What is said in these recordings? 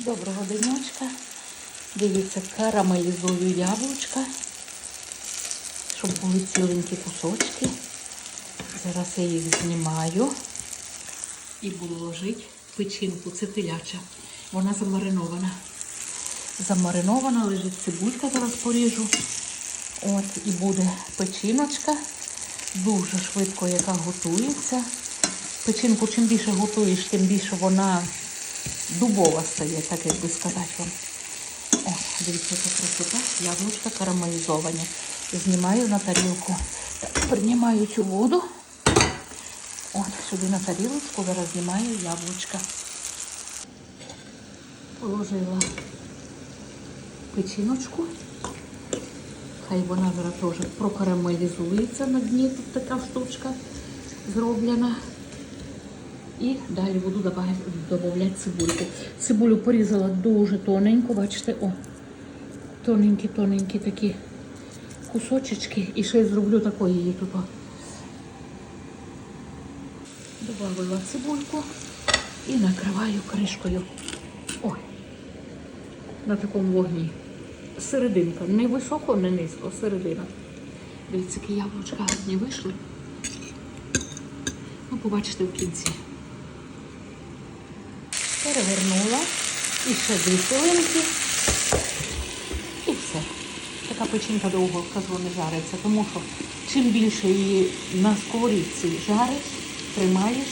Доброго денечка. Дивіться, карамелізую яблучка, щоб були ціленькі кусочки. Зараз я їх знімаю і буду ложити печінку. Це теляча. Вона замаринована. Замаринована, лежить цибулька, зараз поріжу. От, і буде печіночка. Дуже швидко, яка готується. Печінку чим більше готуєш, тим більше вона дубова стає, так як би сказати вам. О, дивіться, яка красота. Яблучка карамелізовані. Знімаю на тарілку. Приймаю цю воду. От, сюди на тарілочку зараз знімаю яблучка. Положила печіночку. Хай вона зараз теж прокарамелізується на дні. Тут така штучка зроблена. І далі буду додавати цибульку. Цибулю порізала дуже тоненько, бачите, о, тоненькі-тоненькі такі кусочечки. І ще й зроблю такої її тут. Добавила цибульку і накриваю кришкою. Ой, на такому вогні. Серединка. Не високо, не низько, середина. Дивіться, які яблучка гарні вийшли. Ну, побачите в кінці. Перевернула. І ще дві хвилинки. І все. Така печінка довго кажу не жариться, тому що чим більше її на сковорідці жариш, тримаєш,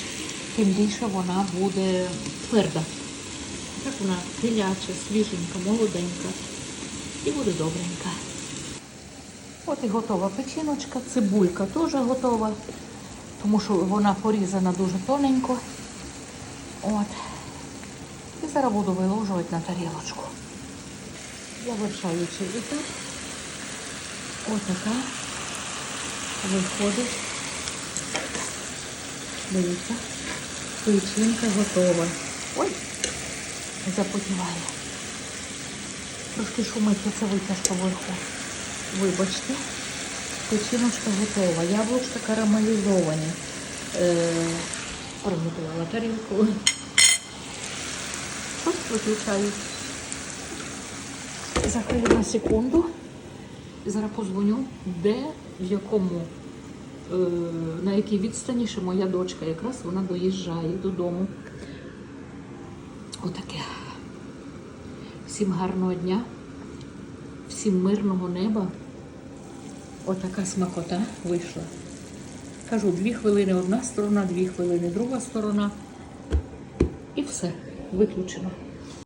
тим більше вона буде тверда. Так вона теляча, свіженька, молоденька і буде добренька. От і готова печіночка, цибулька теж готова, тому що вона порізана дуже тоненько. От. Зараз буду виложувати на тарілочку. Завершаючи вітер. Ось така виходить. Дивіться, печінка готова. Ой, запотіває. Трошки шумить це витяжка вверху. Вибачте. Печіночка готова. Яблучка карамелізовані. Е, приготувала тарілку. Виключаю. Закрию на секунду. Зараз позвоню, де, в якому, е, на якій відстані ще моя дочка. Якраз вона доїжджає додому. Отаке. Всім гарного дня, всім мирного неба. Отака смакота вийшла. Кажу, дві хвилини одна сторона, дві хвилини друга сторона. І все, виключено.